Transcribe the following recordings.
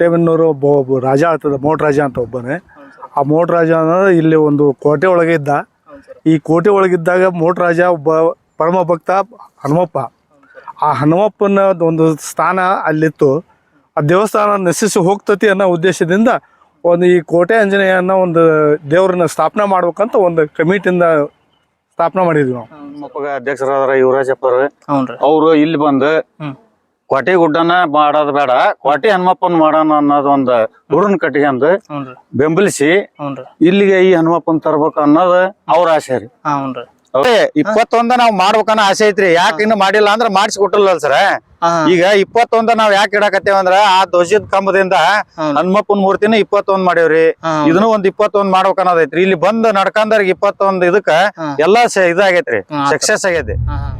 ಟೇಬನ್ನೂರು ಒಬ್ಬ ಒಬ್ಬ ರಾಜ ಆಗ್ತದೆ ಮೋಟ್ ರಾಜ ಅಂತ ಒಬ್ಬನೇ. ಆ ಮೋಟ್ ರಾಜ ಅನ್ನೋದು ಇಲ್ಲಿ ಒಂದು ಕೋಟೆ ಒಳಗೆ ಇದ್ದ. ಈ ಕೋಟೆ ಒಳಗಿದ್ದಾಗ ಮೋಟ್ ರಾಜ ಒಬ್ಬ ಪರಮ ಭಕ್ತ ಹನುಮಪ್ಪ. ಆ ಹನುಮಪ್ಪನ ಒಂದು ಸ್ಥಾನ ಅಲ್ಲಿತ್ತು. ಆ ದೇವಸ್ಥಾನ ನಶಿಸಿ ಹೋಗ್ತತಿ ಅನ್ನೋ ಉದ್ದೇಶದಿಂದ ಒಂದು ಈ ಕೋಟೆ ಆಂಜನೇಯನ ಅನ್ನೋ ಒಂದು ದೇವರನ್ನ ಸ್ಥಾಪನೆ ಮಾಡ್ಬೇಕಂತ ಒಂದು ಕಮಿಟಿಯಿಂದ ಸ್ಥಾಪನೆ ಮಾಡಿದ್ವಿ ನಾವು. ನಮ್ಮಪ್ಪಗ ಅಧ್ಯಕ್ಷರಾದ್ರ ಯುವರಾಜಪ್ಪ ಅವರು. ಇಲ್ಲಿ ಬಂದು. ಕೋಟೆ ಗುಡ್ಡನ ಮಾಡೋದ್ ಬೇಡ. ಕೋಟೆ ಹನುಮಪ್ಪನ್ ಮಾಡೋಣ ಅನ್ನೋದು ಒಂದು ಹುಡುನ್ ಕಟ್ಕೊಂಡ್ ಹ್ಞೂನ್ರಿ ಬೆಂಬಲಿಸಿ ಹ್ಞೂನ್ರಿ ಇಲ್ಲಿಗೆ ಈ ಹನುಮಪ್ಪನ್ ತರ್ಬೇಕು ಅನ್ನೋದು ಅವ್ರ ಆಸೆ ರೀ. ಹಾಂ ಹ್ಞೂನ್ರಿ ಇಪ್ಪತ್ತೊಂದ ನಾವ್ ಮಾಡ್ಬೇಕನ್ನ ಆಸೆ ಐತ್ರಿ. ಯಾಕೆ ಇನ್ನು ಮಾಡಿಲ್ಲ ಅಂದ್ರೆ ಮಾಡಿಸಿ ಕೊಟ್ಟಿಲ್ಲ ಸರ್. ಹಾಂ ಈಗ ಇಪ್ಪತ್ತೊಂದ ನಾವ್ ಯಾಕೆ ಇಡಾಕತ್ತೇವ ಅಂದ್ರ ಆ ಧ್ವಜದ ಕಂಬದಿಂದ. ಹನುಮಪ್ಪನ್ ಮೂರ್ತಿನ ಇಪ್ಪತ್ತೊಂದ್ ಮಾಡೇವ್ರಿ ಹಾಂ ಇದನ್ನು ಒಂದ್ ಇಪ್ಪತ್ತೊಂದ್ ಮಾಡ್ಬೇಕ್ ಅನ್ನೋದೈತ್ರಿ ಇಲ್ಲಿ ಬಂದ್ ನಡ್ಕಂದರ್ಗ ಇಪ್ಪತ್ತೊಂದ್ ಇದಕ್ಕ. ಎಲ್ಲಾ ಸ- ಇದಾಗೈತ್ರಿ. ಸಕ್ಸಸ್ ಆಗೈತಿ. ಹಾಂ.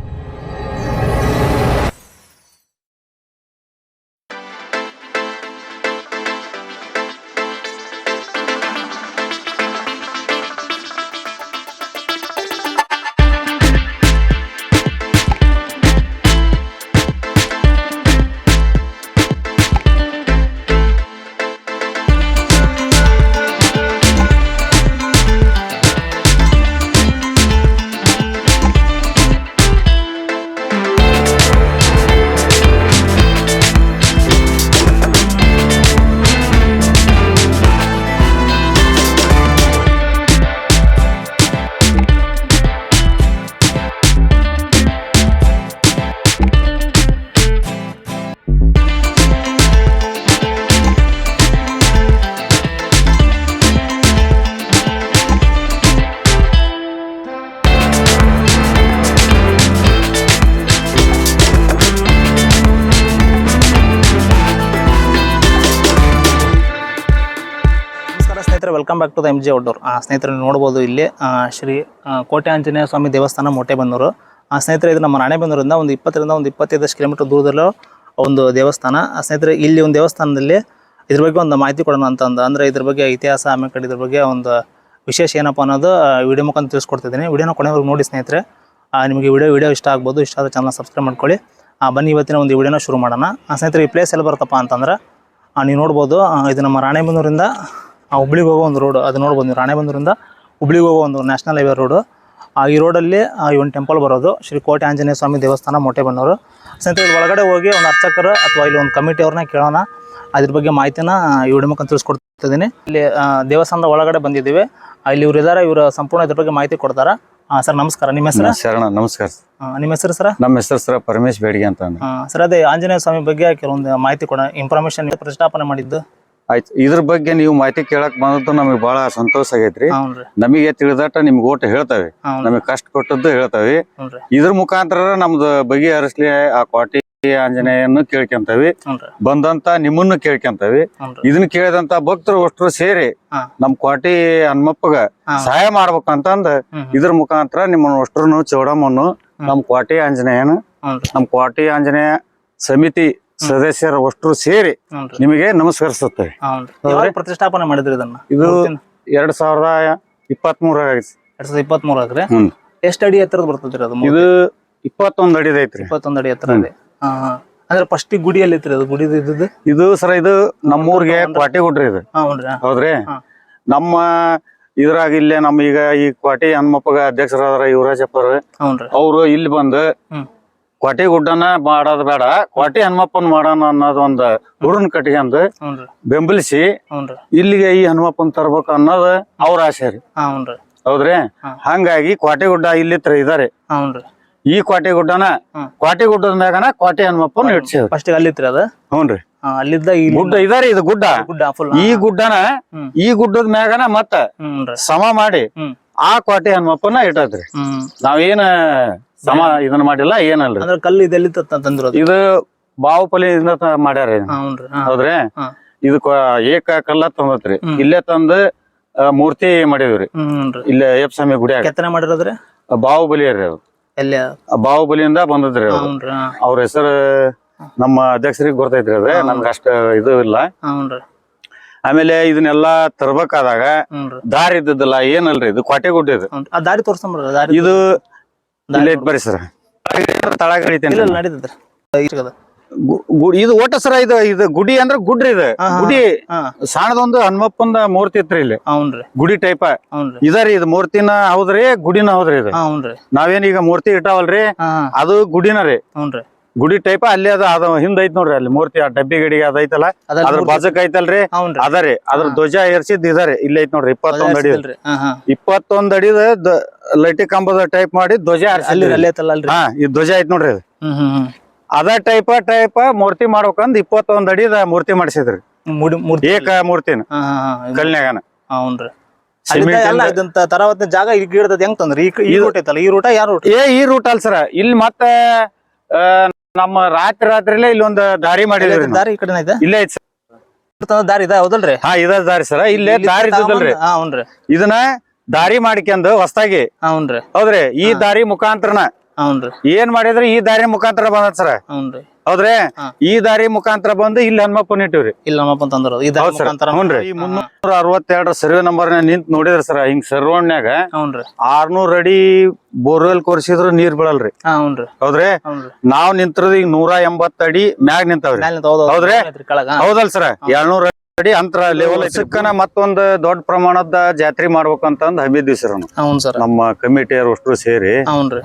ಸ್ನೇಹಿತರೆ welcome back to the M G outdoor ಸ್ನೇಹಿತರೆ ನೋಡ್ಬೋದು ಇಲ್ಲಿ ಶ್ರೀ ಕೋಟೆ ಆಂಜನೇಯ ಸ್ವಾಮಿ ದೇವಸ್ಥಾನ ಮೊಟ್ಟೆಬೆನ್ನೂರು ಆ ಸ್ನೇಹಿತರೆ ಇದು ನಮ್ಮ ರಾಣೆಬೆನ್ನೂರಿಂದ ಒಂದು ಇಪ್ಪತ್ತರಿಂದ ಒಂದು ಇಪ್ಪತ್ತೈದಷ್ಟು ಕಿಲೋಮೀಟರ್ ದೂರದಲ್ಲೋ ಒಂದು ದೇವಸ್ಥಾನ. ಆ ಸ್ನೇಹಿತರೆ ಇಲ್ಲಿ ಒಂದು ದೇವಸ್ಥಾನದಲ್ಲಿ ಇದ್ರ ಬಗ್ಗೆ ಒಂದು ಮಾಹಿತಿ ಕೊಡೋಣ ಅಂತ ಅಂದ. ಅಂದರೆ ಇದ್ರ ಬಗ್ಗೆ ಇತಿಹಾಸ ಆಮೇಲೆ ಕಡೆ ಇದ್ರ ಬಗ್ಗೆ ಒಂದು ವಿಶೇಷ ಏನಪ್ಪ ಅನ್ನೋದು ವಿಡಿಯೋ ಮುಖಾಂತರ ತಿಳಿಸ್ಕೊಡ್ತಿದ್ದೀನಿ. ವಿಡಿಯೋನ ಕೊನೆವರೆಗೂ ನೋಡಿ ಸ್ನೇಹಿತರೆ. ನಿಮಗೆ ವಿಡಿಯೋ ವಿಡಿಯೋ ಇಷ್ಟ ಆಗ್ಬೋದು ಇಷ್ಟ ಆದರೆ ಚಾನಲ್ ಸಬ್ಸ್ಕ್ರೈಬ್ ಮಾಡ್ಕೊಳ್ಳಿ. ಬನ್ನಿ ಇವತ್ತಿನ ಒಂದು ವಿಡಿಯೋನ ಶುರು ಮಾಡೋಣ. ಆ, ಸ್ನೇಹಿತರೆ ಈ ಪ್ಲೇಸ್ ಎಲ್ಲಿ ಬರುತ್ತಪ್ಪ ಅಂತಂದ್ರೆ ನೀವು ನೋಡ್ಬೋದು ಇದು ನಮ್ಮ ರಾಣೆಬೆನ್ನೂರಿಂದ ಆ, ಹುಬ್ಳಿಗೆ ಹೋಗೋ ಒಂದು ರೋಡ್ ಅದು ನೋಡ್ಬೋದು ನೀವು ರಾಣೆಬಂದೂರಿಂದ ಹುಬ್ಳಿಗೆ ಹೋಗೋ ಒಂದು ನ್ಯಾಷನಲ್ ಹೈವೇ ರೋಡು ಆ, ಈ ರೋಡಲ್ಲಿ ಈ ಒಂದು ಟೆಂಪಲ್ ಬರೋದು. ಶ್ರೀ ಕೋಟೆ ಆಂಜನೇಯ ಸ್ವಾಮಿ ದೇವಸ್ಥಾನ ಮೊಟ್ಟೆಬೆನ್ನೂರು ಇಲ್ಲಿ ಒಳಗಡೆ ಹೋಗಿ ಒಂದು ಅರ್ಚಕರು ಅಥವಾ ಇಲ್ಲಿ ಒಂದು ಕಮಿಟಿ ಅವ್ರನ್ನ ಕೇಳೋಣ. ಅದ್ರ ಬಗ್ಗೆ ಮಾಹಿತಿನ ಈ ವಿಡಿಯೋ ಮುಖಾಂತರ ತಿಳಿಸ್ಕೊಡ್ತಿದ್ದೀನಿ ಇಲ್ಲಿ ದೇವಸ್ಥಾನದ ಒಳಗಡೆ ಬಂದಿದ್ದೀವಿ. ಇಲ್ಲಿ ಇವ್ರು ಇದ್ದಾರೆ ಇವರು ಸಂಪೂರ್ಣ ಇದ್ರ ಬಗ್ಗೆ ಮಾಹಿತಿ ಕೊಡ್ತಾರ. ಸರ್ ನಮಸ್ಕಾರ. ನಿಮ್ಮ ಹೆಸರು? ಶರಣ ನಮಸ್ಕಾರ. ನಿಮ್ಮ ಹೆಸರು ಸರ್? ನಮ್ಮ ಹೆಸರು ಸರ್ ಪರಮೇಶ್ ಬೇಡಿಗೆ ಅಂತ. ಸರ್ ಅದೇ ಆಂಜನೇಯ ಸ್ವಾಮಿ ಬಗ್ಗೆ ಕೆಲವೊಂದು ಮಾಹಿತಿ ಕೊಡ ಇನ್ಫಾರ್ಮೇಶನ್ ಪ್ರತಿಷ್ಠಾಪನೆ ಮಾಡಿದ್ದು. ಆಯ್ತು. ಇದ್ರ ಬಗ್ಗೆ ನೀವು ಮಾಹಿತಿ ಕೇಳಕ್ ಬಂದದ್ದು ನಮಗೆ ಬಹಳ ಸಂತೋಷ ಆಗೈತ್ರಿ. ನಮಗೆ ತಿಳಿದಟ್ಟ ನಿಮ್ಗೆ ಓಟ್ ಹೇಳ್ತಾವೆ. ನಮಗೆ ಕಷ್ಟ ಕೊಟ್ಟದ್ದು ಹೇಳ್ತಾವೆ. ಇದ್ರ ಮುಖಾಂತರ ನಮ್ದು ಬಗೆಹರಿಸ್ಲಿ ಆ ಕ್ವಾಟಿ ಆಂಜನೇಯನ್ನು ಕೇಳ್ಕೊಂತವಿ. ಬಂದಂತ ನಿಮ್ಮನ್ನು ಕೇಳ್ಕೊಂತವಿ. ಇದನ್ನ ಕೇಳಿದಂತ ಭಕ್ತರು ಅಷ್ಟರು ಸೇರಿ. ನಮ್ ಕ್ವಾಟಿ ಹನುಮಪ್ಪಗ. ಸಹಾಯ ಮಾಡ್ಬೇಕಂತಂದ ಅಂದ ಇದ್ರ ಮುಖಾಂತರ ನಿಮ್ಮನ್ನ ಅಷ್ಟರನ್ನು ಚೌಡಮ್ಮನ್ನು ನಮ್ ಕ್ವಾಟಿ ಆಂಜನೇಯನ ನಮ್ ಕ್ವಾಟಿ ಆಂಜನೇಯ ಸಮಿತಿ ಸದಸ್ಯರ ಅಷ್ಟ್ರು ಸೇರಿ ನಿಮಗೆ ನಮಸ್ಕರಿಸುತ್ತೇವೆ. ಪ್ರತಿಷ್ಠಾಪನೆ ಮಾಡಿದ್ರಿ ಇದನ್ನ? ಇದು? ಎರಡ್ ಸಾವಿರದ ಇಪ್ಪತ್ತ್ ಮೂರ ಆಗೈತಿ. ಎರಡ್ ಸಾವಿರದ ಎಷ್ಟು ಅಡಿ ಎತ್ತರದ ಬರ್ತದ್ರಿ ಅದು ಇದು ಇಪ್ಪತ್ತೊಂದ್ ಅಡಿ ಐತ್ರಿ ಇಪ್ಪತ್ತೊಂದ್ ಅಡಿ ಎತ್ತರ ಅಂದ್ರೆ ಫಸ್ಟ್ ಗುಡಿಯಲ್ಲಿ ಐತ್ರಿ ಅದು ಗುಡಿ ಇದ್ದದ್ದು? ಇದು ಸರ ಇದು ನಮ್ಮೂರ್ಗೆ ಕ್ವಾಟಿ ಗುಡ್ರಿ ಇದು. ಹೌದ್ರಿ ನಮ್ಮ ಇದ್ರಾಗ ಇಲ್ಲೇ ನಮ್ಮ ಈಗ ಈ ಕ್ವಾಟಿ ಹನುಮಪ್ಪಗ ಅಧ್ಯಕ್ಷರಾದ್ರ ಯುವರಾಜಪ್ಪ ಅವ್ರು. ಇಲ್ಲಿ ಬಂದು ಕೋಟೆ ಗುಡ್ಡನ ಮಾಡೋದ್ ಬೇಡ. ಕೋಟೆ ಹನುಮಪ್ಪನ್ ಮಾಡೋಣ ಅನ್ನೋದು ಒಂದ್ ಹುಡುನ್ ಕಟ್ಕೊಂಡ್ ಬೆಂಬಲಿಸಿ ಇಲ್ಲಿಗೆ ಈ ಹನುಮಪ್ಪನ್ ತರ್ಬೇಕು ಅನ್ನೋದು ಅವ್ರ ಆಸೆ ರೀ. ಹೌದ್ರಿ. ಹಂಗಾಗಿ ಕೋಟೆ ಗುಡ್ಡ ಇಲ್ಲಿ ಇದಾರೆ. ಹಾ ಹ್ಞೂ ರೀ ಈ ಕೋಟೆ ಗುಡ್ಡನ. ಕೋಟೆ ಗುಡ್ಡದ ಮ್ಯಾಗನ ಕೋಟೆ ಹನುಮಪ್ಪನ್ ಇಡ್ಸೇವ್ರಿ. ಫಸ್ಟ್ ಅಲ್ಲಿ ಇತ್ರಿ ಅದು? ಹ್ಞೂನ್ರಿ. ಅಲ್ಲಿದ್ದ ಈ ಗುಡ್ಡ ಇದಾರಿ ಇದು ಗುಡ್ಡ. ಗುಡ್ಡ ಈ ಗುಡ್ಡನ ಈ ಗುಡ್ಡದ ಮ್ಯಾಗನ ಮತ್ತ ಸಮ ಮಾಡಿ ಆ ಕೋಟೆ ಹನುಮಪ್ಪನ ಇಟ್ಟದ್ರಿ. ನಾವೇನ ಸಮ ಇದನ್ನ ಮಾಡಿಲ್ಲ ಏನಲ್ಲ ಅಂದ್ರೆ ಕಲ್ಲು ಇದೆಲ್ಲಿ ಇದು ಬಾಹುಬಲಿಯಿಂದ ತ- ಮಾಡ್ಯಾರ ಹೌದ್ರಿ? ಇದು ಏಕ ಕಲ್ಲ ತಂದತ್ರಿ. ಇಲ್ಲೇ ತಂದು ಮೂರ್ತಿ ಮಾಡಿದ್ರಿ ಇಲ್ಲ ಅಯ್ಯಪ್ಪ ಸ್ವಾಮಿ ಗುಡಿ ಕೆತ್ತನೆ ಮಾಡಿರೋದ್ರಿ? ಬಾಹುಬಲಿ ರೀ ಆ ಬಾಹುಬಲಿಯಿಂದ ಬಂದದ್ರಿ ಅವ್ರ ಹೆಸರು ನಮ್ಮ ಅಧ್ಯಕ್ಷರಿಗೆ ಗೊತ್ತೈತ್ರಿ ಅದ. ನಮ್ಗೆ ಅಷ್ಟ ಇದು ಇಲ್ಲ. ಆಮೇಲೆ ಇದನ್ನೆಲ್ಲಾ ತರ್ಬೇಕಾದಾಗ ದಾರಿ ಇದ್ದಲ್ಲ ಏನಲ್ರಿ ಇದು? ಕೋಟೆ ಗುಡ್ಡ ಇದು ದಾರಿ ದಾರಿ ಇದು ಇಲ್ಲ ಐತ್ ಬರ್ರಿ ಸರ್. ತಳಗ ಇಲ್ಲ ಹಿಡಿತೇನೆ ಇದು ಓಟ ಸರ ಇದು ಇದು ಗುಡಿ ಅಂದ್ರ ಗುಡ್ರಿ ಇದು. ಹಾ, ಹಾ. ಗುಡಿ ಹಾ. ಸಣ್ಣದೊಂದು ಹನುಮಪ್ಪಂದ ಮೂರ್ತಿ ಇತ್ರಿ ಇಲ್ಲಿ. ಹೌನ್ರಿ. ಗುಡಿ ಟೈಪ್ ಹೌನ್ರಿ. ಇದರಿ ಇದು ಮೂರ್ತಿನ ಹೌದ್ರಿ ಗುಡಿನ ಹೌದ್ರಿ ಇದು. ಹಾ ಹೌನ್ರಿ. ನಾವೇನ್ ಈಗ ಮೂರ್ತಿ ಇಟ್ಟಾವಲ್ರಿ ಹಾ. ಅದು ಗುಡಿನ ರೀ. ಹೌನ್ರಿ. ಗುಡಿ ಟೈಪ್ ಅಲ್ಲಿ ಅದ ಅದ ಹಿಂದ್ ಐತ್ ನೋಡ್ರಿ ಅಲ್ಲಿ ಮೂರ್ತಿ ಆ ಡಬ್ಬಿ ಗಡಿಗೆ ಅದೈತಲ್ಲ ಅದ್ರ ಬಾಜಕ್ ಐತಲ್ರಿ? ಅದರಿ ಅದ್ರ ಧ್ವಜ ಏರ್ಸಿದ್ ಇದಾರೆ ಇಲ್ಲಿ ಐತ್ ನೋಡ್ರಿ ಇಪ್ಪತ್ತೊಂದ್ ಅಡಿ ಇಪ್ಪತ್ತೊಂದ್ ಅಡಿದ ದ- ಲೈಟಿ ಕಂಬದ ಟೈಪ್ ಮಾಡಿ ಧ್ವಜ ಹಾ ಈ ಧ್ವಜ ಐತ್ ನೋಡ್ರಿ ಅದು. ಅದ ಟೈಪ್ ಟೈಪ್ ಮೂರ್ತಿ ಮಾಡ್ಬೇಕಂದ್ ಇಪ್ಪತ್ತೊಂದ್ ಅಡಿದ ಮೂರ್ತಿ ಮಾಡಿಸಿದ್ರಿ. ಮೂಡಿ ಏಕ ಮೂರ್ತಿನ. ಕಲ್ನ್ಯಾಗನ. ಹೌನ್ರಿ. ಜಾಗ ಈಗ ತಂದ್ರಿ? ಈ ರೂಟ್ ಐತಲ್ಲ ಈ ರೂಟ ಯಾರು ರೂಟ್ ಏ ಈ ರೂಟ್ ಅಲ್ ಸರ ಇಲ್ಲಿ ಮತ್ತೆ ನಮ್ಮ ರಾತ್ರಿ ರಾತ್ರಿಲೇ ಇಲ್ಲೊಂದು ದಾರಿ ಮಾಡಿದ್ರಿ. ದಾರಿ ಈ ಕಡೆ ಐತೆ ಇಲ್ಲೇ ಐತ್ ದಾರಿ ಇದೆ? ಹೌದಲ್ರಿ? ಹಾ ಇದ ದಾರಿ ಸರ. ಇಲ್ಲೇ ದಾರಿ ಇದ್ದಲ್ರಿ ಹಾ ಹೌನ್ರಿ ಇದನ್ನ ದಾರಿ ಮಾಡಿಕೊಂಡು ಹೊಸದಾಗಿ ಹೌನ್ರಿ ಹೌದ್ರಿ ಈ ದಾರಿ ಮುಖಾಂತರನ ಹೌನ್ರಿ ಏನ್ ಮಾಡಿದ್ರಿ ಈ ದಾರಿ ಮುಖಾಂತರ ಬಂದತ್ ಸರ? ಹೌನ್ರಿ ಹೌದ್ರಿ? ಈ ದಾರಿ ಮುಖಾಂತರ ಬಂದು ಇಲ್ಲಿ ಹನುಮಪ್ಪನ ಇಟ್ಟಿವ್ರಿ. ಇಲ್ಲ ಹನುಮಪ್ಪನ ತಂದ್ರು ಈ ದಾರಿ ಹೌದ್ ಮುಖಾಂತರ ಈ ಮುನ್ನೂರ ಅರವತ್ತೆರಡರ ಸರ್ವೆ ನಂಬರ್ ನಿಂತ್ ನೋಡಿದ್ರಿ ಸರ್ ಹಿಂಗ್ ಸರ್ವಣ್ಯಾಗ ಹೌನ್ರಿ ಆರ್ನೂರ್ ಅಡಿ ಬೋರ್ವೆಲ್ ಕೊರ್ಸಿದ್ರು ನೀರ್ ಬೀಳಲ್ರಿ. ಹೌದ್ರಿ? ನಾವ್ ನಿಂತಿರೋದು ಈಗ ನೂರ ಎಂಬತ್ತ ಅಡಿ ಮ್ಯಾಗ್ ನಿಂತಾವ್ರಿ. ಹೌದ್ರಿ? ಹೌದಲ್ ಸರ್. ಎರಡ್ನೂರ ಅಡಿ ಅಂತರ ಲೆವೆಲ್ ಸಿಕ್ಕನ ಮತ್ತೊಂದ್ ದೊಡ್ಡ ಪ್ರಮಾಣದ ಜಾತ್ರೆ ಮಾಡ್ಬೇಕಂತಂದ್ ಹಮ್ಮಿದ್ವಿ ಸರ್ ನಮ್ಮ ಕಮಿಟಿಯರ್ ಅಷ್ಟು ಸೇರಿ ಹೌನ್ರಿ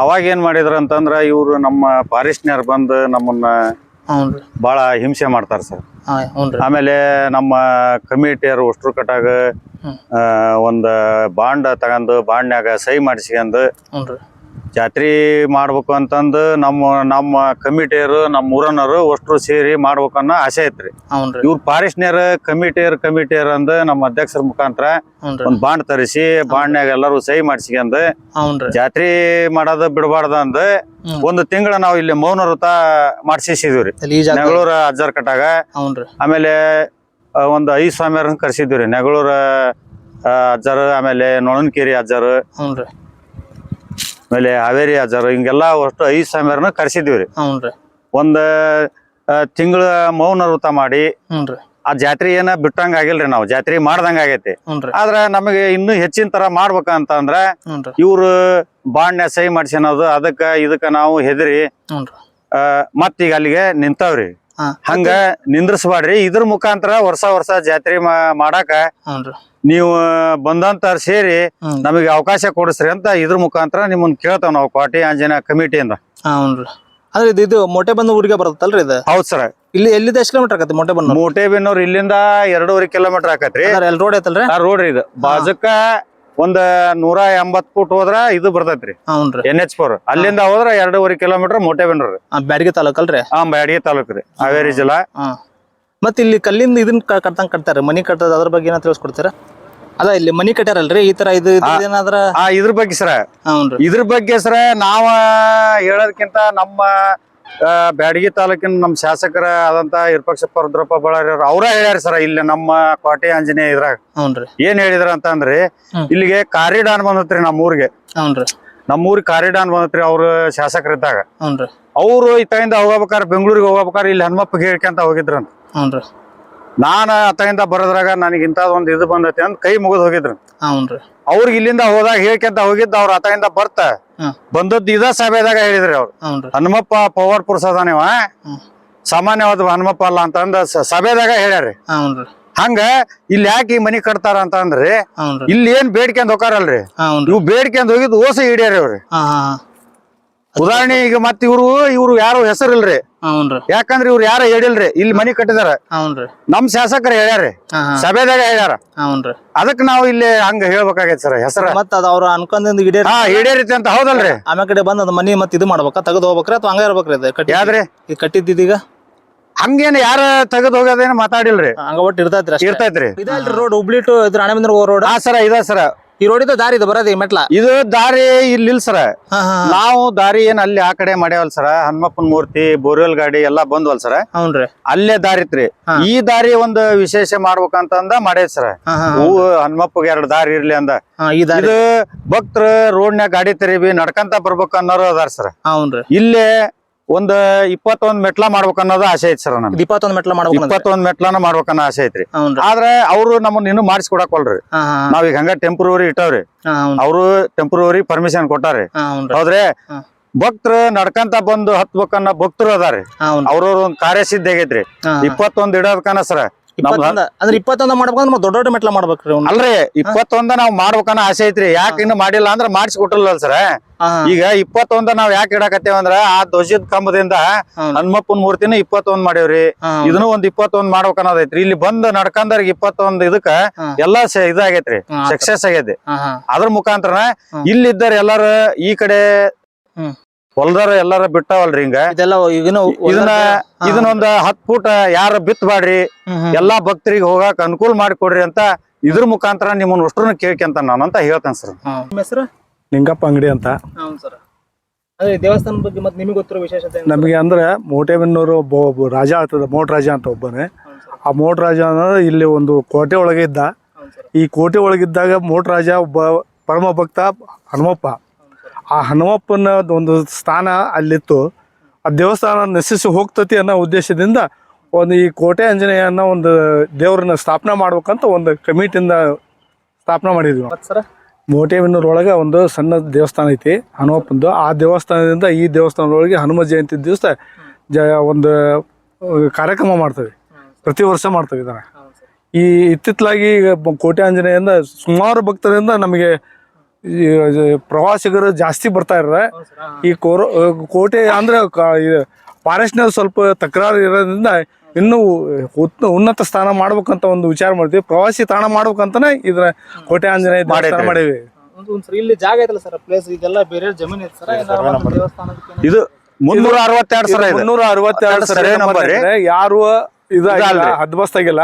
ಅವಾಗ ಏನ್ ಮಾಡಿದ್ರ ಅಂತಂದ್ರ ಇವ್ರು ನಮ್ಮ ಫಾರೆಸ್ಟ್ನ್ಯಾರ್ ಬಂದು ನಮ್ಮನ್ನ ಬಹಳ ಹಿಂಸೆ ಮಾಡ್ತಾರ ಸರ್. ಆಮೇಲೆ ನಮ್ಮ ಕಮಿಟಿಯರು ಅಷ್ಟ್ರ ಕಟ್ಟಾಗ ಒಂದು ಬಾಂಡ್ ತಗೊಂಡು ಬಾಂಡ್ನ್ಯಾಗ ಸಹಿ ಮಾಡಿಸ್ಕೊಂಡು ಜಾತ್ರೆ ಮಾಡ್ಬೇಕು ಅಂತಂದು ನಮ್ಮ ನಮ್ಮ ಕಮಿಟಿಯರು ನಮ್ಮ ಊರನರು ಅಷ್ಟ್ರು ಸೇರಿ ಮಾಡ್ಬೇಕನ್ನೋ ಆಸೆ ಐತ್ರಿ. ಹೌನ್ರಿ ಇವ್ರ ಫಾರೆಸ್ಟ್ನ್ಯಾರ ಕಮಿಟಿಯರ್ ಕಮಿಟಿಯರ್ ಅಂದ ನಮ್ಮ ಅಧ್ಯಕ್ಷರ ಮುಖಾಂತರ ಹೌನ್ರಿ ಒಂದ್ ಬಾಂಡ್ ತರಿಸಿ ಬಾಂಡ್ನ್ಯಾಗ ಎಲ್ಲರೂ ಸಹಿ ಮಾಡಿಸ್ಕೊಂಡ್ ಹೌನ್ರಿ ಜಾತ್ರೆ ಮಾಡೋದ ಬಿಡಬಾರ್ದ ಅಂದ. ಒಂದು ತಿಂಗಳ ನಾವು ಇಲ್ಲಿ ಮೌನ ವೃತ ಈ ಜಾಗ ನೆಗಳೂರ ಅಜ್ಜರ್ ಕಟ್ಟಾಗ. ಹೌನ್ರಿ ಆಮೇಲೆ ಆ, ಒಂದು ಐದು ಸ್ವಾಮಿಯರನ್ನ ಕರ್ಸಿದ್ವಿ ರೀ ನೆಗಳೂರ ಅಜ್ಜರ್ ಆಮೇಲೆ ನೊಳನ್ಕೇರಿ ಅಜ್ಜರ್. ಹೌನ್ರಿ ಆಮೇಲೆ ಹಾವೇರಿ ಅಜ್ಜರ್ ಹಿಂಗೆಲ್ಲ ಅಷ್ಟು ಐದು ಸ್ವಾಮಿಯರನ್ನ ಕರ್ಸಿದ್ವಿ ರೀ ಒಂದ್ ತಿಂಗಳ ಮೌನ ವೃತ್ತ ಮಾಡಿ ಆ ಜಾತ್ರೆ ಏನ ಬಿಟ್ಟಂಗ ಆಗಿಲ್ರಿ ನಾವು. ಜಾತ್ರೆ ಮಾಡ್ದಂಗ ಆಗೈತಿ. ಆದ್ರ ನಮಗೆ ಇನ್ನು ಹೆಚ್ಚಿನ ತರ ಮಾಡ್ಬೇಕಂತ ಅಂದ್ರ ಇವ್ರು ಬಾಣ್ಯ ಸಹಿ ಮಾಡ್ಸ್ಕೊಳೋದು ಅದಕ್ಕ ಇದಕ್ಕ ನಾವು ಹೆದರಿ ಮತ್ತೀಗ ಅಲ್ಲಿಗೆ ನಿಂತಾವ್ರಿ. ಹಂಗ ನಿಂದ್ರಿಸಬಾಡ್ರಿ. ಇದ್ರ ಮುಖಾಂತರ ವರ್ಷ ವರ್ಷ ಜಾತ್ರೆ ಮಾ- ಮಾಡಾಕ ನೀವು ಬಂದಂತ ಸೇರಿ ನಮಗೆ ಅವಕಾಶ ಕೊಡಿಸ್ರಿ ಅಂತ ಇದ್ರ ಮುಖಾಂತರ ನಿಮ್ಮನ್ನ ಕೇಳ್ತಾವ್ ನಾವು ಕೋಟೆ ಆಂಜನೇಯ ಕಮಿಟಿಯಿಂದ. ಅಂದ್ರ ಇದು ಇದು ಮೊಟ್ಟೆ ಬಂದ ಊರಿಗೆ ಬರುತ್ತಲ್ರಿ ಇದು? ಹೌದ್ ಸರ್. ಇಲ್ಲಿ ಎಲ್ಲಿಂದ ಎಷ್ಟು ಕಿಲೋಮೀಟರ್ ಆಗತ್ತೆ ಮೊಟ್ಟೆ ಬಂದು ಮೂಟೆಬಿನ್ನೂರ್ ಇಲ್ಲಿಂದ ಎರಡೂವರೆ ಕಿಲೋಮೀಟರ್ ಆಕತ್ರಿ. ಎಲ್ಲಿ ರೋಡ್ ಐತಲ್ರಿ? ರೋಡ್ ಇದು. ಬಾಜುಕ ಒಂದ್ ನೂರ ಎಂಬತ್ ಫುಟ್ ಹೋದ್ರ ಇದು ಬರ್ತೈತ್ರಿ. ಎನ್ ಎಚ್ ಫೋರ್ ಅಲ್ಲಿಂದ ಹೋದ್ರ ಎರಡೂವರೆ ಕಿಲೋಮೀಟರ್ ಮೂಟೆಬಿನ್ನೂರ್ ಆ ಬ್ಯಾಡಗಿ ತಾಲೂಕಲ್ರಿ? ಆ ಬ್ಯಾಡಗಿ ತಾಲೂಕ್ ರೀ ಹಾವೇರಿ ಜಿಲ್ಲಾ. ಹಾ. ಮತ್ತೆ ಇಲ್ಲಿ ಕಲ್ಲಿಂದ ಇದನ್ನ ಕ- ಕಟ್ತಾರ ಕಟ್ತಾರೆ ಮನಿ ಕಟ್ಟದ ಅದ್ರ ಬಗ್ಗೆ ಏನೋ ತಿಳಿಸ್ಕೊಡ್ತೀರಾ? ಅದ ಇಲ್ಲಿ ಮನಿ ಕಟ್ಟಾರಲ್ರಿ ಈ ತರ ಇದು ಏನಾದ್ರ? ಆ ಇದ್ರ ಬಗ್ಗೆ ಸರ. ಇದ್ರ ಬಗ್ಗೆ ಸರ ನಾವ ಹೇಳೋದಕ್ಕಿಂತ ನಮ್ಮ ಬ್ಯಾಡಗಿ ತಾಲೂಕಿನ ನಮ್ಮ ಶಾಸಕರ ಆದಂತ ಇರ್ಪಕ್ಷಪ್ಪ ರುದ್ರಪ್ಪ ಬಳ್ಳಾರಿ ಅವ್ರು ಅವ್ರ ಹೇಳ್ಯಾರ ಸರ ಇಲ್ಲಿ ನಮ್ಮ ಕೋಟೆ ಆಂಜನೇಯ ಇದ್ರಾಗ. ಏನ್ ಹೇಳಿದ್ರ ಅಂತ ಅಂದ್ರಿ ಇಲ್ಲಿಗೆ ಕಾರಿಡಾನ್ ಬಂದತ್ರಿ ನಮ್ಮ ಊರಿಗೆ. ಹ್ಞೂನ್ರಿ ನಮ್ಮ ಊರಿಗೆ ಕಾರಿಡಾನ್ ಬಂದತ್ರಿ ಅವ್ರ ಶಾಸಕರಿದ್ದಾಗ. ಅವ್ರು ಇತ್ತಾಗಿಂದ ಹೋಗಬೇಕಾರ ಬೆಂಗಳೂರಿಗೆ ಹೋಗಬೇಕಾರ ಇಲ್ಲಿ ಹನುಮಪ್ಪ ಹೇಳ್ಕೊಂತ ಹೋಗಿದ್ರಂತ. ನಾನು ನಾನ ಅತ್ತಿಂದ ಬರೋದ್ರಾಗ ನನಗೆ ಒಂದ್ ಇದು ಬಂದೈತಿ ಅಂತ ಕೈ ಮುಗಿದು ಹೋಗಿದ್ರು. ಅವ್ರಿಗೆ ಇಲ್ಲಿಂದ ಹೋದಾಗ ಹೇಳ್ಕೊಂತ ಹೋಗಿದ್ದ ಅವ್ರ ಅತ್ತಾಗಿಂದ ಬರ್ತ. ಬಂದದ್ದು ಇದ ಸಭೆದಾಗ ಹೇಳಿದ್ರಿ ಅವ್ರು. ಹನುಮಪ್ಪ ಪವರ್ ಪುರುಷ ಅದ ಹ್ಮ್. ಸಾಮಾನ್ಯವಾದ ಹನುಮಪ್ಪ ಅಲ್ಲ ಅಂತಂದ ಸಭೆದಾಗ ಹೇಳ್ಯಾರಿ ಹಂಗ ಇಲ್ಲಿ ಯಾಕೆ ಈ ಮನಿ ಕಟ್ತಾರ ಅಂತ ಅಂದ್ರಿ? ಇಲ್ಲಿ ಏನ್ ಬೇಡ್ಕೊಂಡ್ ಹೋಗಾರಲ್ರಿ ಇವ್ ಬೇಡ್ಕೊಂಡ್ ಹೋಗಿದ್ ಓಸ ಹಿಡಿಯಾರಿ ಅವ್ರಿ ಉದಾಹರಣೆ ಈಗ ಮತ್ ಇವ್ರು ಇವ್ರು ಯಾರು ಹೆಸರಿಲ್ರಿ? ಹ್ಞೂನ್ರಿ ಯಾಕಂದ್ರ ಇವ್ರು ಯಾರ ಹೇಳಿಲ್ರಿ ಇಲ್ಲಿ ಮನಿ ಕಟ್ಟಿದಾರ. ನಮ್ ಶಾಸಕರು ಹೇಳ್ಯಾರಿ. ಸಭೆದಾಗ ಹೇಳ್ಯಾರ. ಹ್ಞೂನ್ರಿ ಅದಕ್ ನಾವು ಇಲ್ಲಿ ಹಂಗ ಹೇಳ್ಬೇಕಾಗೈತಿ ಸರ್ ಹೆಸರ. ಮತ್ತ ಅದ ಅವ್ರ ಅನ್ಕೊಂದಿಂದ ಇಡೇ ಹಾ ಅಂತ ಹೌದಲ್ರಿ. ಆಮೇಲೆ ಕಡೆ ಬಂದ್ ಅದ್ ಮನಿ ಮತ್ ಇದು ಮಾಡ್ಬೇಕಾ? ತೆಗೆದು ಹೋಗ್ಬೇಕ್ರಿ ಅಥವಾ ಹಂಗ ಇರ್ಬೇಕ್ರಿ ಇದು ಕಟ್ಟಿ ಯಾವ್ದ್ರಿ? ಈಗ? ಕಟ್ಟಿದ್ದೀಗ ಹಂಗೇನ್ ಯಾರ ತೆಗೆದ್ ಹೋಗೋದೇನ ಮಾತಾಡಿಲ್ರಿ. ಹಂಗ ಒಟ್ಟು ಇರ್ತೈತ್ರಿ ಇರ್ತೈತ್ರಿ. ಇದಲ್ರಿ ರೋಡ್ ಹುಬ್ಳಿ ಟು ಇದ್ರ ಹೋಗೋ ರೋಡ್. ಹಾ ಸರ ಇದ ಸರ. ಈ ರೋಡಿದ ದಾರಿ ಇದು ಬರೋದು ಈ ಮೆಟ್ಲ? ಇದು ದಾರಿ ಇಲ್ಲಿ ಇಲ್ಲ ಸರ ನಾವು ದಾರಿ ಏನ್ ಅಲ್ಲಿ ಆ ಕಡೆ ಮಾಡ್ಯಾವಲ್ ಸರ. ಹನುಮಪ್ಪನ ಮೂರ್ತಿ ಬೋರ್ವೆಲ್ ಗಾಡಿ ಎಲ್ಲಾ ಬಂದ್ವಲ್ ಸರ್. ಹೌನ್ರಿ ಅಲ್ಲೇ ದಾರಿ ಇತ್ರಿ. ಈ ದಾರಿ ಒಂದು ವಿಶೇಷ ಮಾಡ್ಬೇಕಂತಂದ ಮಾಡೇದ್ ಸರ. ಹನುಮಪ್ಪಗೆ ಎರಡು ದಾರಿ ಇರ್ಲಿ ಅಂದ. ಇದು ಭಕ್ತರು ರೋಡ್ನ್ಯಾಗ ಗಾಡಿ ತೆರಿಬಿ ನಡ್ಕಂತ ಬರ್ಬೇಕು ಅನ್ನೋರು ಅದಾರ ಸರ್. ಹೌನ್ರಿ ಇಲ್ಲೇ ಒಂದ್ ಇಪ್ಪತ್ತೊಂದ್ ಮೆಟ್ಲ ಮಾಡ್ಬೇಕು ಅನ್ನೋದು ಆಸೆ ಐತಿ ಸರ್ ನಮ್ಗೆ. ಇಪ್ಪತ್ತೊಂದ್ ಮೆಟ್ಲ ಮಾಡ್ಬೇಕು ಇಪ್ಪತ್ತೊಂದ್ ಮೆಟ್ಲನ ಮಾಡ್ಬೇಕನ್ನೋ ಆಸೆ ಐತ್ರಿ. ಆದ್ರೆ ಅವ್ರು ನಮ್ಮನ್ನ ಇನ್ನು ಮಾಡಿಸ್ಕೊಡಕೊಲ್ರಿ ನಾವ್ ಈಗ ಹಂಗ ಟೆಂಪ್ರವರಿ ಇಟ್ಟವ್ರಿ. ಅವರು ಟೆಂಪ್ರವರಿ ಪರ್ಮಿಷನ್ ಕೊಟ್ಟಾರಿ. ಹೌದ್ರೆ? ಭಕ್ತರ ನಡ್ಕಂತ ಬಂದು ಹತ್ಬೇಕನ್ನ ಭಕ್ತರು ಅದಾರಿ ಅವ್ರವ್ರ ಒಂದ್ ಕಾರ್ಯಸಿದ್ಧಿ ಆಗೈತ್ರಿ. ಇಪ್ಪತ್ತೊಂದ್ ಇಡೋದಕ್ಕನ ಸರ ಇಪ್ಪತ್ತೊಂದ. ಅಂದ್ರೆ ಇಪ್ಪತ್ತೊಂದ ಮಾಡ್ಬೇಕಂದ್ರೆ ಮತ್ತೆ ದೊಡ್ಡ ದೊಡ್ಡ ಮೆಟ್ಲ ಮಾಡ್ಬೇಕ್ರಿ ಅವ್ನ. ಅಲ್ರಿ ಇಪ್ಪತ್ತೊಂದ ನಾವ್ ಮಾಡ್ಬೇಕನ್ನ ಆಸೆ ಐತ್ರಿ. ಯಾಕ ಇನ್ನು ಮಾಡಿಲ್ಲ ಅಂದ್ರೆ ಮಾಡಿಸಿ ಕೊಟ್ಟಿಲ್ಲ ಸರ ಈಗ ಇಪ್ಪತ್ತೊಂದ ನಾವ್ ಯಾಕೆ ಇಡಾಕತ್ತೇವ ಅಂದ್ರ ಆ ಧ್ವಜದ ಕಂಬದಿಂದ. ಹನುಮಪ್ಪನ ಮೂರ್ತಿನ ಇಪ್ಪತ್ತೊಂದ್ ಮಾಡೇವ್ರಿ ಇದನ್ನು ಒಂದ್ ಇಪ್ಪತ್ತೊಂದ್ ಮಾಡ್ಬೇಕನ್ನೋದೈತ್ರಿ ಇಲ್ಲಿ ಬಂದ್ ನಡ್ಕಂದರ್ಗ ಇಪ್ಪತ್ತೊಂದ್ ಇದಕ್ಕ ಎಲ್ಲಾ ಇದಾಗೈತ್ರಿ. ಸಕ್ಸಸ್ ಆಗೈತಿ. ಅದ್ರ ಮುಖಾಂತರ ಇಲ್ಲಿದ್ದಾರೆ ಎಲ್ಲಾರು ಈ ಕಡೆ. ಹೊಲ್ದಾರ ಎಲ್ಲಾರ ಬಿಟ್ಟಾವಲ್ರಿ ಹಿಂಗ? ಇದೆಲ್ಲ ಇದನ್ನ ಇದನ್ನ ಇದನ್ನೊಂದ ಹತ್ ಫೂಟ ಯಾರ ಬಿತ್ತಬ್ಯಾಡ್ರಿ ಎಲ್ಲಾ ಭಕ್ತರಿಗೆ ಹೋಗಾಕ ಅನುಕೂಲ ಮಾಡಿಕೊಡ್ರಿ ಅಂತ ಇದ್ರ ಮುಖಾಂತರ ನಿಮ್ಮನ್ನ ಅಷ್ಟ್ರನ್ನ ಕೇಳ್ಕಂತ ನಾನು ಅಂತ ಹೇಳ್ತೇನೆ ಸರ್. ನಿಮ್ಮ ಹೆಸರು? ನಿಂಗಪ್ಪ ಅಂಗಡಿ ಅಂತ. ಹೌದು ಸರ್. ಅದೇ ದೇವಸ್ಥಾನ ಬಗ್ಗೆ ಮತ್ತೆ ನಿಮಗೆ ಗೊತ್ತಿರೋ ವಿಶೇಷತೆ ಏನು? ನಮಗೆ ಅಂದ್ರೆ ಮೋಟೆಬೆನ್ನೂರು ಒಬ್ಬ ಒಬ್ಬ ರಾಜ ಆಗ್ತದೆ ಮೋಟ್ ರಾಜ ಅಂತ ಒಬ್ಬನೇ. ಆ ಮೋಟ್ ರಾಜ ಅನ್ನೋದು ಇಲ್ಲಿ ಒಂದು ಕೋಟೆ ಒಳಗೆ ಇದ್ದ. ಈ ಕೋಟೆ ಒಳಗಿದ್ದಾಗ ಮೋಟ್ ರಾಜ ಒಬ್ಬ ಪರಮ ಭಕ್ತ ಹನುಮಪ್ಪ. ಆ ಹನುಮಪ್ಪನ ಒಂದು ಸ್ಥಾನ ಅಲ್ಲಿತ್ತು. ಆ ದೇವಸ್ಥಾನ ನಶಿಸಿ ಹೋಗ್ತತಿ ಅನ್ನೋ ಉದ್ದೇಶದಿಂದ ಒಂದು ಈ ಕೋಟೆ ಆಂಜನೇಯ ಅನ್ನೋ ಒಂದು ದೇವರನ್ನ ಸ್ಥಾಪನೆ ಮಾಡ್ಬೇಕಂತ ಒಂದು ಕಮಿಟಿಯಿಂದ ಸ್ಥಾಪನೆ ಮಾಡಿದ್ವಿ ಸರ್? ಮೋಟೆಬೆನ್ನೂರೊಳಗೆ ಒಂದು ಸಣ್ಣ ದೇವಸ್ಥಾನ ಐತಿ ಹನುಮಪ್ಪಂದು ಆ ದೇವಸ್ಥಾನದಿಂದ ಈ ದೇವಸ್ಥಾನದೊಳಗೆ ಹನುಮ ಜಯಂತಿ ದಿವಸ ಜ ಒಂದು ಕಾರ್ಯಕ್ರಮ ಮಾಡ್ತೇವೆ. ಪ್ರತಿ ವರ್ಷ ಮಾಡ್ತೇವೆ ಇದನ್ನ. ಈ ಇತ್ತಿತ್ತಲಾಗಿ ಈಗ ಕೋಟೆ ಆಂಜನೇಯಿಂದ ಸುಮಾರು ಭಕ್ತರಿಂದ ನಮಗೆ ಪ್ರವಾಸಿಗರು ಜಾಸ್ತಿ ಬರ್ತಾ ಹಾಂ ಈ ಕೋರೋ ಕೋಟೆ ಅಂದ್ರೆ ಫಾರೆಸ್ಟ್ನಲ್ಲಿ ಸ್ವಲ್ಪ ತಕರಾರು ಇರೋದ್ರಿಂದ ಇನ್ನೂ ಉತ್- ಉನ್ನತ ಸ್ಥಾನ ಮಾಡ್ಬೇಕಂತ ಒಂದು ವಿಚಾರ ಮಾಡ್ತೀವಿ. ಪ್ರವಾಸಿ ತಾಣ ಮಾಡ್ಬೇಕಂತಾನೆ ಇದ್ರ ಕೋಟೆ ಆಂಜನೇಯ ದೇವಸ್ಥಾನ ಮಾಡೀವಿ ಒಂದು ಒಂದು ಸರ್ ಇಲ್ಲಿ ಜಾಗ ಐತಲ್ಲ ಸರ್ ಪ್ಲೇಸ್ ಇದೆಲ್ಲ ಬೇರೆ ಜಮೀನು ಐತೆ ಸರ್ ಇದು ಮುನ್ನೂರ ಅರವತ್ತೆರಡು ಸರ್ ಇದು. ಮುನ್ನೂರ ಅರವತ್ತೆರಡು ಸರ್ ನಂಬರ್ ಯಾರು ಇದಾಗಿಲ್ಲ. ಹದ್ಬಸ್ತಾಗಿಲ್ಲ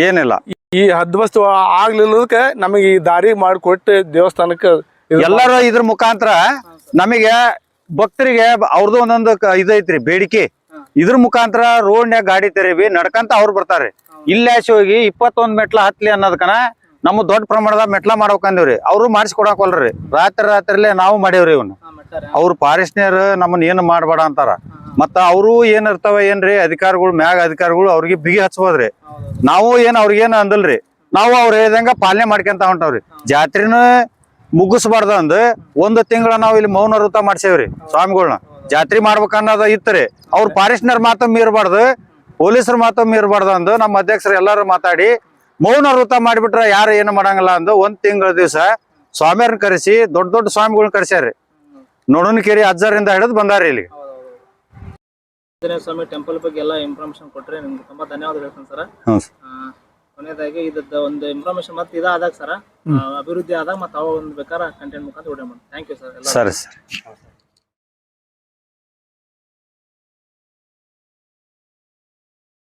ಏನಿಲ್ಲ. ಈ ಹದ್ವಸ್ತು ಆಗ್ಲಿಲ್ಲದಕ್ಕೆ ನಮಗೆ ಈ ದಾರಿ ಮಾಡಿಕೊಟ್ಟು ದೇವಸ್ಥಾನಕ್ಕೆ ಎಲ್ಲರೂ ಇದ್ರ ಮುಖಾಂತರ ನಮಗೆ ಭಕ್ತರಿಗೆ ಅವ್ರದ್ದು ಒಂದೊಂದು ಕ- ಇದೈತ್ರಿ ಬೇಡಿಕೆ. ಇದ್ರ ಮುಖಾಂತರ ರೋಡ್ನ್ಯಾಗ ಗಾಡಿ ತೆರೀವಿ ನಡ್ಕಂತ ಅವ್ರು ಬರ್ತಾರೆ. ಇಲ್ಲಾಸಿ ಹೋಗಿ ಇಪ್ಪತ್ತೊಂದ್ ಮೆಟ್ಲ ಹತ್ಲಿ ಅನ್ನೋದಕ್ಕನ ನಮ್ಮ ದೊಡ್ಡ ಪ್ರಮಾಣದ ಮೆಟ್ಲ ಮಾಡ್ಬೇಕಂದಿವ್ರಿ. ಅವ್ರು ಮಾಡಿಸ್ಕೊಡಾಕೊಲ್ರಿ ರಾತ್ರಿ ರಾತ್ರಿಲೇ ನಾವು ಮಾಡೇವ್ರಿ ಇವನು. ಅವ್ರು ಪಾರಿಸ್ನಿಯರ್ ನಮ್ಮನ್ನ ಏನು ಮಾಡಬೇಡ ಅಂತಾರ. ಮತ್ತ ಅವರು ಏನ್ ಏನ್ರಿ? ಅಧಿಕಾರಿಗಳು ಮ್ಯಾಗ ಅಧಿಕಾರಿಗಳು ಅವ್ರಿಗೆ ಬಿಗಿ ಹಚ್ಬೋದ್ರಿ. ನಾವು ಏನ್ ಅವ್ರಿಗೇನು ಅಂದಲ್ರಿ? ನಾವು ಅವ್ರ ಹೇಳ್ದಂಗ ಪಾಲನೆ ಮಾಡ್ಕೊಂತ ಹೊಂಟವ್ರಿ. ಜಾತ್ರೆನ ಮುಗಿಸ್ಬಾರ್ದ ಅಂದ್ ಒಂದು ತಿಂಗಳ ನಾವು ಇಲ್ಲಿ ಮೌನ ವೃತ ಮಾಡ್ಸೇವ್ರಿ ಸ್ವಾಮಿಗಳನ್ನ ಜಾತ್ರೆ ಮಾಡ್ಬೇಕನ್ನೋದ ಇತ್ತರಿ ಅವ್ರ ಫಾರೆಸ್ಟ್ನರ್ ಮಾತು ಮೀರ್ಬಾರ್ದು, ಪೊಲೀಸರ ಮಾತು ಮೀರ್ಬಾರ್ದು ಅಂದು ನಮ್ಮ ಅಧ್ಯಕ್ಷರು ಎಲ್ಲಾರು ಮಾತಾಡಿ ಮೌನ ವೃತ ಮಾಡಿಬಿಟ್ರ ಯಾರು ಏನು ಮಾಡಂಗಿಲ್ಲ ಅಂದು ಒಂದ್ ತಿಂಗಳ ದಿವಸ ಸ್ವಾಮಿಯರ್ನ ಕರೆಸಿ ದೊಡ್ಡ ದೊಡ್ಡ ಸ್ವಾಮಿಗಳನ್ನ ಕರೆಸ್ಯಾರ್ರಿ. ಕೇರಿ ಅಜ್ಜರಿಂದ ಹಿಡಿದು ಬಂದಾರಿ ಇಲ್ಲಿ ಆಂಜನೇಯ ಸ್ವಾಮಿ ಟೆಂಪಲ್ ಬಗ್ಗೆ ಎಲ್ಲ ಇನ್ಫಾರ್ಮೇಶನ್ ಕೊಟ್ಟರೆ ನಿಮ್ಗೆ ತುಂಬಾ ಧನ್ಯವಾದ ಹೇಳ್ತೀನಿ ಸರ್. ಹ್ಞೂ ಕೊನೆಯದಾಗಿ ಇದ್ದದ್ದು ಒಂದು ಇನ್ಫಾರ್ಮೇಶನ್ ಮತ್ತೆ ಇದಾದಾಗ ಸರ್ ಅಭಿವೃದ್ಧಿ ಆದಾಗ ಮತ್ತೆ ಅವಾಗ ಒಂದು ಬೇಕಾದ್ರೆ ಕಂಟೆಂಟ್ ಮುಖಾಂತರ ವಿಡಿಯೋ ಮಾಡಿ ಥ್ಯಾಂಕ್ ಯು ಸರ್ ಎಲ್ಲ ಸರಿ ಸರಿ.